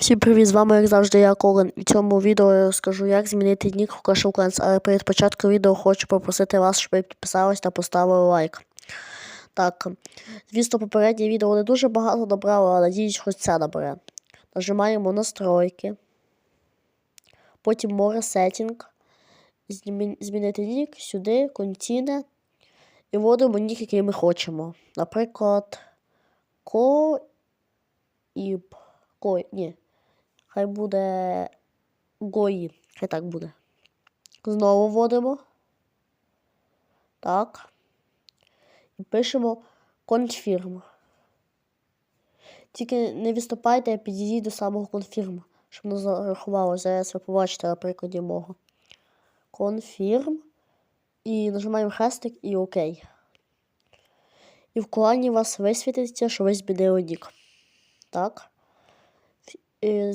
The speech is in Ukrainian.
Всім привіт, з вами як завжди я Колин. І в цьому відео я розкажу, як змінити нік в Clash. Але перед початком відео хочу попросити вас, щоб ви підписались та поставили лайк. Так, звісно, попереднє відео не дуже багато набрало, але надіюсь, хоч це набере. Нажимаємо настройки. Потім море сеттінг. Змінити нік сюди, контіне. І вводимо нік, який ми хочемо. Наприклад, Коїб. Ко... Ні. Хай буде Гої. Хай так буде. Знову вводимо. Так. І пишемо конфірм. Тільки не відступайте, а підійдіть до самого конфірм, щоб не зарахувало. Зараз ви побачите на прикладі мого. Конфірм. І нажимаємо хрестик і ОК. І в клані у вас висвітиться, що ви змінили нік. Так. Е,